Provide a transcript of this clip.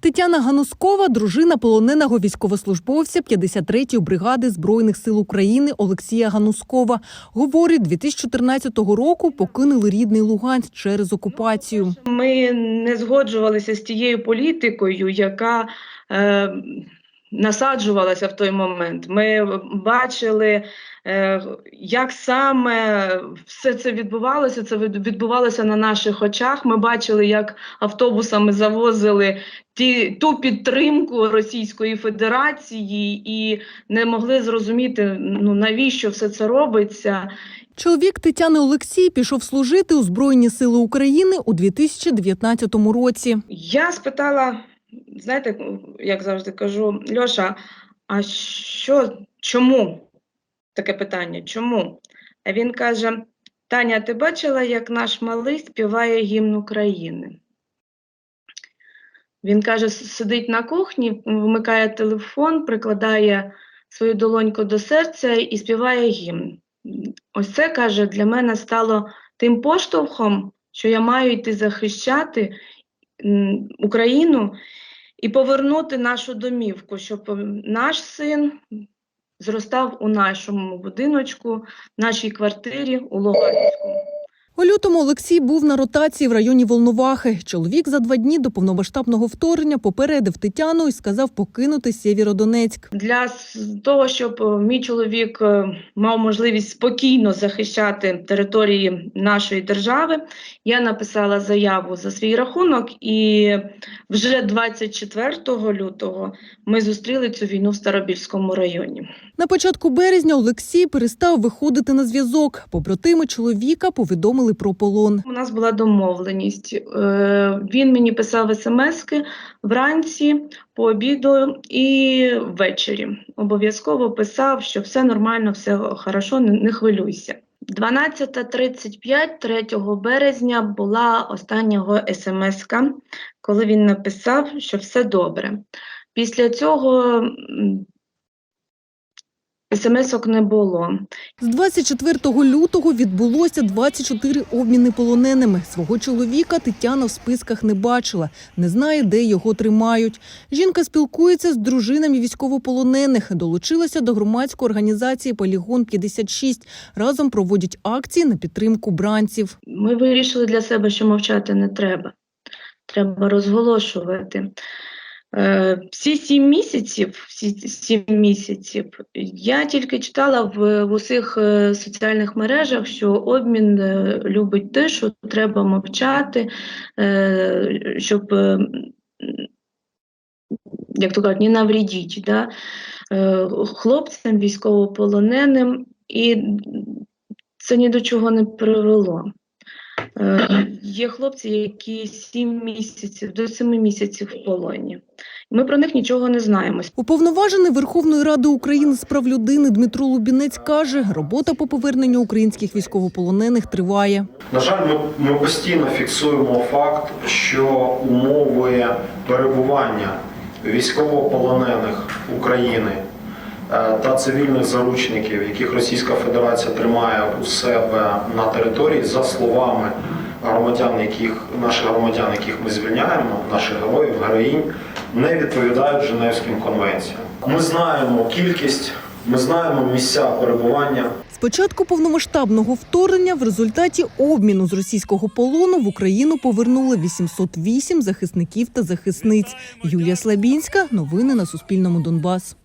Тетяна Ганускова, дружина полоненого військовослужбовця 53-ї бригади збройних сил України Олексія Ганускова, говорить, 2014 року покинули рідний Луганськ через окупацію. Ми не згоджувалися з тією політикою, яка е, насаджувалася в той момент. Ми бачили, е, як саме все це відбувалося. Це від- відбувалося на наших очах. Ми бачили, як автобусами завозили ті, ту підтримку Російської Федерації і не могли зрозуміти, ну навіщо все це робиться. Чоловік Тетяни Олексій пішов служити у Збройні сили України у 2019 році. Я спитала, знаєте, як завжди кажу, Льоша, а що, чому? Таке питання, чому? А він каже: Таня, ти бачила, як наш малий співає гімн України? Він каже, сидить на кухні, вмикає телефон, прикладає свою долоньку до серця і співає гімн. Ось це каже, для мене стало тим поштовхом, що я маю йти захищати Україну і повернути нашу домівку, щоб наш син зростав у нашому будиночку, нашій квартирі у Луганську. У лютому Олексій був на ротації в районі Волновахи. Чоловік за два дні до повномасштабного вторгнення попередив Тетяну і сказав покинути Сєвєродонецьк. Для того, щоб е, мій чоловік е, мав можливість спокійно захищати території нашої держави, я написала заяву за свій рахунок, і вже 24 лютого ми зустріли цю війну в Старобільському районі. На початку березня Олексій перестав виходити на зв'язок. Побратими чоловіка повідомили про полон. У нас була домовленість. Е, Він мені писав смски вранці, по обіду і ввечері. Обов'язково писав, що все нормально, все хорошо, не, хвилюйся. 12.35 3 березня була остання смска, коли він написав, що все добре. Після цього смс-ок не було. З 24 лютого відбулося 24 обміни полоненими. Свого чоловіка Тетяна в списках не бачила, не знає, де його тримають. Жінка спілкується з дружинами військовополонених, долучилася до громадської організації Полігон 56 Разом проводять акції на підтримку бранців. Ми вирішили для себе, що мовчати не треба. Треба розголошувати. Е, Всі сім місяців, всі сім місяців, я тільки читала в, в усіх е, соціальних мережах, що обмін е, любить те, що треба мовчати, е, щоб, е, як то кажуть, не навредіть да? е, хлопцям, військовополоненим, і це ні до чого не привело. Є хлопці, які 7 місяців до 7 місяців в полоні. Ми про них нічого не знаємо. Уповноважений Верховної Ради України з прав людини Дмитро Лубінець каже, робота по поверненню українських військовополонених триває. На жаль, ми, ми постійно фіксуємо факт, що умови перебування військовополонених України е, та цивільних заручників, яких Російська Федерація тримає у себе на території, за словами громадян, яких наших громадян, яких ми звільняємо, наших героїв, героїнь, не відповідають Женевським конвенціям. Ми знаємо кількість, ми знаємо місця перебування З початку повномасштабного вторгнення в результаті обміну з російського полону в Україну повернули 808 захисників та захисниць. Юлія Слабінська. Новини на Суспільному Донбас.